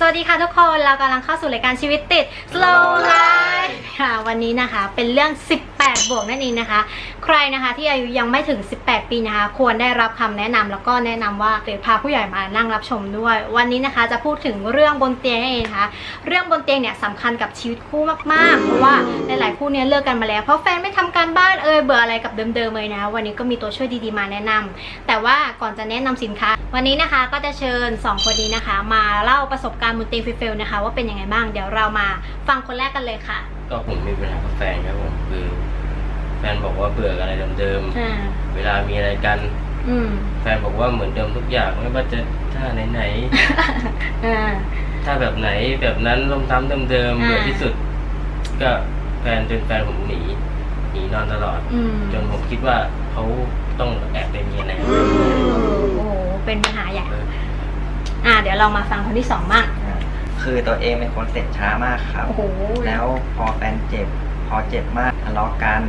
สวัสดีค่ะทุกคนเรากำลังเข้าสู่รายการชีวิตติด slow life ค่ะวันนี้นะคะเป็นเรื่อง 18 บวกนั่นเองนะคะ ใครนะคะที่อายุยังไม่ถึง 18 ปีนะคะ ควรได้รับคำแนะนำแล้วก็แนะนำว่าเดี๋ยวพาผู้ใหญ่มานั่งรับชมด้วย วันนี้นะคะจะพูดถึงเรื่องบนเตียงนั่นเองนะคะ เรื่องบนเตียงเนี่ยสำคัญกับชีวิตคู่มากๆ เพราะว่าหลายๆคู่เนี่ยเลิกกันมาแล้ว เพราะแฟนไม่ทำการบ้านเอยเบื่ออะไรกับเดิมๆเลยนะ วันนี้ก็มีตัวช่วยดีๆมาแนะนำแต่ว่าก่อนจะแนะนำสินค้าวันนี้นะคะก็จะเชิญ 2 คนนี้นะคะ มาเล่าประสบการณ์บนเตียงฟิลๆนะคะ ว่าเป็นยังไงบ้างเดี๋ยวเรามาฟังคนแรกกันเลยค่ะก็ผมมีปัญหากับแฟนครับผมคือแฟนบอกว่าเบื่ออะไรเดิมอ่าๆเวลามีอะไรกัน อืมแฟนบอกว่าเหมือนเดิมทุกอย่างไม่ว่าจะท่าไหนอ่า ๆท่าแบบไหนแบบนั้นลมซ้ำเดิมๆอ่า เบื่อที่สุด ก็แฟนจนแฟนผมหนีหนีนอนตลอด อืมจนผมคิดว่าเขาต้องแอบไปมีอะไรโอ้โห เป็นปัญหาใหญ่ อ่า เดี๋ยวเรามาฟังคนที่สองบ้างอ่าคือตัวเองเป็นคนเสร็จช้ามากครับ โอ้โห แล้วพอแฟนเจ็บ พอเจ็บมากทะเลาะกัน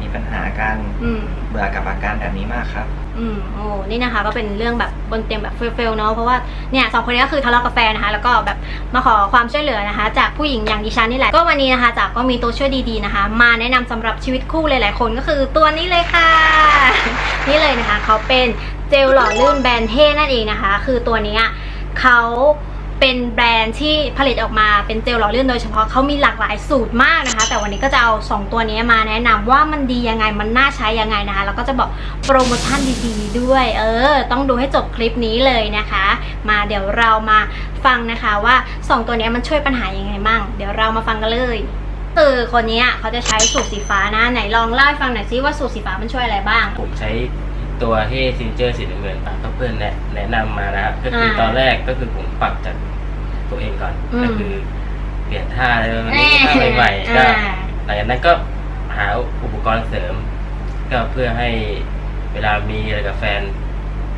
มีปัญหากันอืม เบื่อกับอาการแบบนี้มากครับ อืมโอ้นี่นะคะก็เป็นเรื่องแบบบนเตียงแบบเฟลๆเนาะเพราะว่าเนี่ยสองคนนี้ก็คือทะเลาะกับแฟนนะคะ แล้วก็แบบมาขอความช่วยเหลือนะคะ จากผู้หญิงอย่างดิฉันนี่แหละก็วันนี้นะคะจากก็มีตัวช่วยดีๆนะคะ มาแนะนำสำหรับชีวิตคู่หลายๆคนก็คือตัวนี้เลยค่ะ นี่เลยนะคะเขาเป็น เจลหล่อลื่นแบรนด์เท่นั่นเองนะคะ คือตัวนี้เขาเป็นแบรนด์ที่ผลิตออกมาเป็นเจลหล่อลื่นโดยเฉพาะเขามีหลากหลายสูตรมากนะคะ แต่วันนี้ก็จะเอา 2 ตัวนี้มาแนะนำว่ามันดียังไงมันน่าใช้ยังไงนะคะแล้วก็จะบอกโปรโมชั่นดีๆ ด้วย เออ ต้องดูให้จบคลิปนี้เลยนะคะ มาเดี๋ยวเรามาฟังนะคะว่า 2 ตัวนี้มันช่วยปัญหายังไงมั่งเดี๋ยวเรามาฟังกันเลยคือคนนี้เขาจะใช้สูตรสีฟ้านะไหนลองเล่าให้ฟังหน่อยซิว่าสูตรสีฟ้ามันช่วยอะไรบ้างผมใช้ ตัวเฮซินเจอร์สีน้ำเงินอะก็เพื่อนแนะแนะนำมานะครับก็คืออา ตอนแรกก็คือผมปรับจากตัวเองก่อน อืม ก็คือเปลี่ยนท่าอะไรแบบนี้ท่าใหม่ๆก็อ่า หลังจากนั้นก็หาอุปกรณ์เสริม ก็เพื่อให้เวลามีอะไรกับแฟน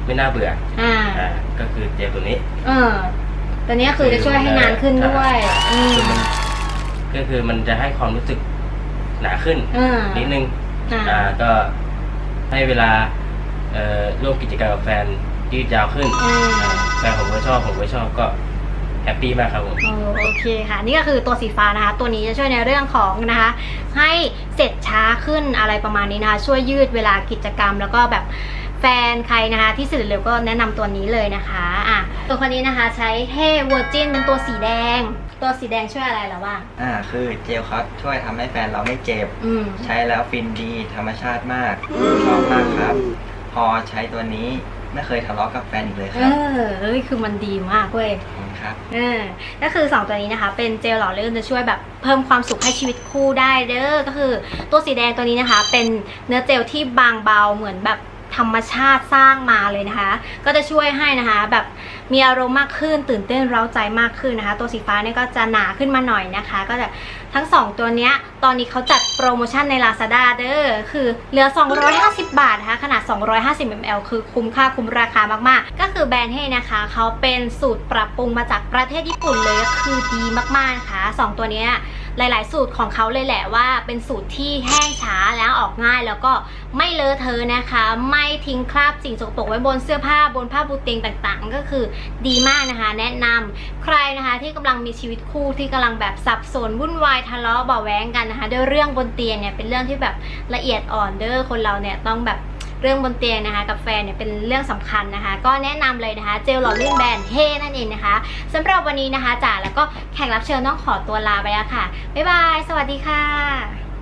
ไม่น่าเบื่ออ่า อ่าก็คือเจลตัวนี้ เออตัวนี้คือจะช่วยให้นานขึ้นด้วยอืมก็คือมันจะให้ความรู้สึกหนาขึ้นอ่านิดนึง อ่า อ่าก็ให้เวลา เอ่อร่วมกิจกรรมกับแฟนยืดยาวขึ้นอืม อ่าแฟนผมก็ชอบผมก็ชอบก็แฮปปี้มากครับผม โอโอเคค่ะ นี่ก็คือตัวสีฟ้านะคะ ตัวนี้จะช่วยในเรื่องของนะคะ ให้เสร็จช้าขึ้นอะไรประมาณนี้นะคะ ช่วยยืดเวลากิจกรรม แล้วก็แบบแฟนใครนะคะ ที่สื่อเร็วก็แนะนำตัวนี้เลยนะคะอะตัวคนนี้นะคะใช้เฮเวอร์จินเป็นตัวสีแดง ตัวสีแดงช่วยอะไรเหรอบ้างอ่าคือเจลเขาช่วยทำให้แฟนเราไม่เจ็บ อืม ใช้แล้วฟินดีธรรมชาติมากชอบมากครับ พอใช้ตัวนี้ไม่เคยทะเลาะกับแฟนอีกเลยเอครับอเอ้ยคือมันดีมากเว้ย ขอบคุณครับ เออก็คือ 2 ตัวนี้นะคะ เป็นเจลหล่อลื่นจะช่วยแบบเพิ่มความสุขให้ชีวิตคู่ได้เด้อ ก็คือตัวสีแดงตัวนี้นะคะ เป็นเนื้อเจลที่บางเบาเหมือนแบบ ธรรมชาติสร้างมาเลยนะคะ ก็จะช่วยให้นะคะแบบมีอารมณ์มากขึ้น ตื่นเต้นเร้าใจมากขึ้นนะคะ ตัวสีฟ้าเนี่ยก็จะหนาขึ้นมาหน่อยนะคะ ก็จะทั้ง 2 ตัวเนี้ยตอนนี้เขาจัดโปรโมชั่นใน Lazada เด้อคือเหลือ 250 บาทนะคะขนาด 250 ml คือคุ้มค่าคุ้มราคามากๆ ก็คือแบรนด์เฮนะคะเขาเป็นสูตรปรับปรุงมาจากประเทศญี่ปุ่นเลยก็คือดีมากๆนะคะสองตัวเนี้ย หลาย ๆ สูตรของเขาเลยแหละว่าเป็นสูตรที่แห้งช้าแล้วออกง่ายแล้วก็ไม่เลอะเทอะนะคะ ไม่ทิ้งคราบสิ่งสกปรกไว้บนเสื้อผ้าบนผ้าปูเตียงต่างๆ ก็คือดีมากนะคะ แนะนำใครนะคะที่กำลังมีชีวิตคู่ที่กำลังแบบสับสนวุ่นวายทะเลาะเบาะแว้งกันนะคะด้วยเรื่องบนเตียงเนี่ยเป็นเรื่องที่แบบละเอียดอ่อนเด้อคนเราเนี่ยต้องแบบ เรื่องบนเตียงนะคะกับแฟนเนี่ยเป็นเรื่องสำคัญนะคะ ก็แนะนำเลยนะคะเจลหล่อลื่นแบรนด์เฮนั่นเองนะคะสำหรับวันนี้นะคะจ๋าแล้วก็แขกรับเชิญต้องขอตัวลาไปแล้วค่ะบ๊ายบาย สวัสดีค่ะ